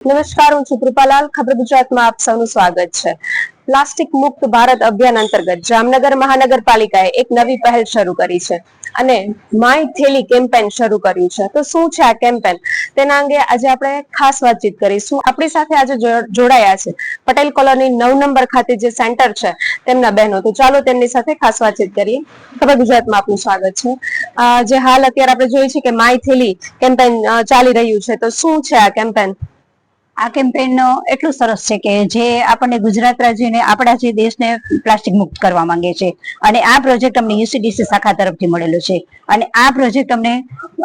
નમસ્કાર હું છું કૃપાલાલ. ખબર ગુજરાતમાં આપ સૌનું સ્વાગત છે. પ્લાસ્ટિક મુક્ત ભારત અભિયાન અંતર્ગત જામનગર મહાનગરપાલિકાએ એક નવી પહેલ શરૂ કરી છે અને માય થેલી કેમ્પેન શરૂ કર્યું છે. તો શું છે આ કેમ્પેન? તેના અંગે આજે આપણે ખાસ વાતચીત કરીશું. આપણી સાથે આજે જોડાયા છે પટેલ કોલોની નવ નંબર ખાતે જે સેન્ટર છે તેમના બહેનો. તો ચાલો તેમની સાથે ખાસ વાતચીત કરીએ. ખબર ગુજરાતમાં આપનું સ્વાગત છે. જે હાલ અત્યારે આપણે જોઈએ છે કે માય થેલી કેમ્પેન ચાલી રહ્યું છે. તો શું છે આ કેમ્પેન? આ કેમ્પેન એટલું સરસ છે કે જે આપણને ગુજરાત રાજ્યને આપણા જે દેશને પ્લાસ્ટિક મુક્ત કરવા માંગે છે. અને આ પ્રોજેક્ટ અમને યુસીડીસી શાખા તરફથી મળેલો છે. અને આ પ્રોજેક્ટ અમને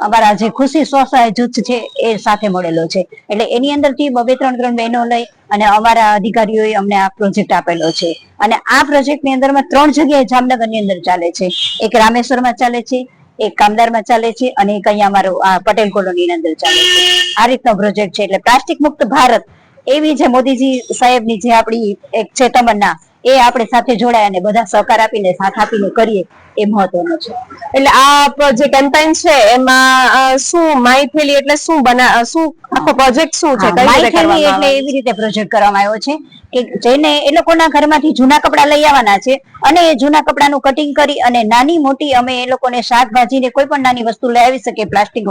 અમારા જે ખુશી સ્વસહાય જૂથ છે એ સાથે મળેલો છે. એટલે એની અંદરથી બબે ત્રણ ત્રણ બહેનો લઈ અને અમારા અધિકારીઓએ અમને આ પ્રોજેક્ટ આપેલો છે. અને આ પ્રોજેક્ટની અંદરમાં ત્રણ જગ્યાએ જામનગરની અંદર ચાલે છે. એક રામેશ્વરમાં ચાલે છે. એક કામદારમાં ચાલે છે અને એક અહીંયા અમારો પટેલ કોલોની અંદર ચાલે છે. આ રીતનો પ્રોજેક્ટ છે એટલે પ્લાસ્ટિક મુક્ત ભારત એવી જે મોદીજી સાહેબની જે આપણી એક છે તમન્ના એ આપણે સાથે જોડાય અને બધા સહકાર આપીને સાથ આપીને કરીએ એ મહત્વનું છે. એટલે આ જે કેમ્પેન છે એમાં શું માય થેલી એટલે શું બના શું આખો પ્રોજેક્ટ શું છે? માય થેલી એટલે એવી રીતે પ્રોજેક્ટ કરવામાં આવ્યો છે કે જેને એ લોકોના ઘરમાંથી જૂના કપડા લઈ આવવાના છે અને એ જૂના કપડાનું કટિંગ કરી અને નાની મોટી અમે એ લોકોને શાકભાજીને કોઈ પણ નાની વસ્તુ લઈ આવી શકે પ્લાસ્ટિક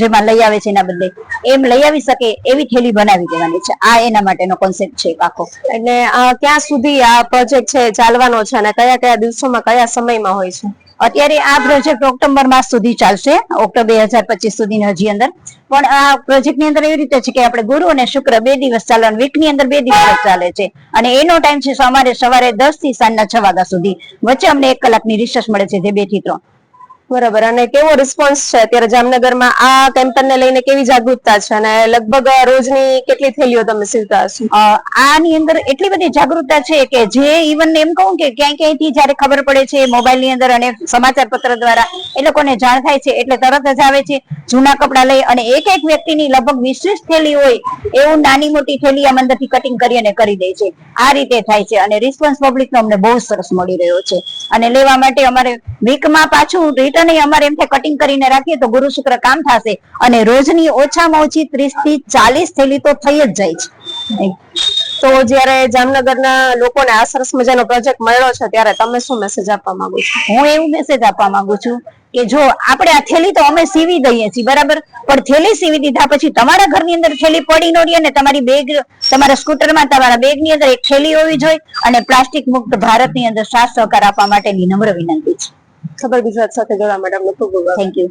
જેમાં લઈ આવે છે એના બદલે એમ લઈ આવી શકે એવી થેલી બનાવી દેવાની છે. આ એના માટેનો કોન્સેપ્ટ છે આખો. એટલે ક્યાં સુધી આ પ્રોજેક્ટ છે ચાલવાનો છે અને કયા કયા દિવસોમાં કયા સમયમાં હોય છે? અત્યારે આ પ્રોજેક્ટ ઓક્ટોબર માસ સુધી ચાલશે, ઓક્ટોબર બે હજાર પચીસ સુધી હજી અંદર. પણ આ પ્રોજેક્ટની અંદર એવી રીતે છે કે આપણે ગુરુ અને શુક્ર બે દિવસ ચાલવાનું વીકની અંદર બે દિવસ ચાલે છે. અને એનો ટાઈમ છે અમારે સવારે દસથી સાંજના છ વાગ્યા સુધી. વચ્ચે અમને એક કલાકની રિસર્ચ મળે છે જે બેથી ત્રણ. બરાબર. અને કેવો રિસ્પોન્સ છે? અત્યારે જામનગરમાં આ કેમ્પેન ને લઈને કેવી જાગૃતતા છે? અને લગભગ રોજની કેટલી થેલીઓ તમે સીવતા હશો? આની અંદર એટલી બધી જાગૃતતા છે કે જે ઇવન એમ કહું કે ક્યાંય ક્યાંયથી જયારે ખબર પડે છે મોબાઈલની અંદર અને સમાચાર પત્ર દ્વારા એ લોકોને જાણ થાય છે એટલે તરત જ આવે છે. જૂના કપડા લઈ અને એક એક વ્યક્તિની લગભગ વીસ થેલી હોય એવું નાની મોટી થેલી આમ અંદરથી કટિંગ કરી અને કરી દે છે. આ રીતે થાય છે અને રિસ્પોન્સ પબ્લિક નો અમને બહુ સરસ મળી રહ્યો છે. અને લેવા માટે અમારે વીકમાં પાછું રિટર્ન અમારે એમ થાય કટિંગ કરીને રાખીએ તો ગુરુ શુક્ર કામ થશે. અને રોજની ઓછામાં ઓછી ત્રીસથી ચાલીસ થેલી તો થઈ જ જાય છે. તો જ્યારે જામનગરના લોકોને આ સરસ મજાનો પ્રોજેક્ટ મળ્યો છે ત્યારે તમે શું મેસેજ આપવા માંગો છો? હું એવું મેસેજ આપવા માંગુ છું કે જો આપણે આ થેલી તો અમે સીવી દઈએ છીએ બરાબર? પણ થેલી સીવી દીધા પછી તમારા ઘરની અંદર થેલી પડી ન રહે અને તમારી બેગ તમારા સ્કૂટરમાં તમારા બેગની અંદર એક થેલી હોવી જોઈએ અને પ્લાસ્ટિક મુક્ત ભારતની અંદર સાથ સહકાર આપવા માટેની નમ્ર વિનંતી છે. ખબર ગુજરાત સાથે જોડવા માટે અમને ખૂબ ખૂબ થેન્ક યુ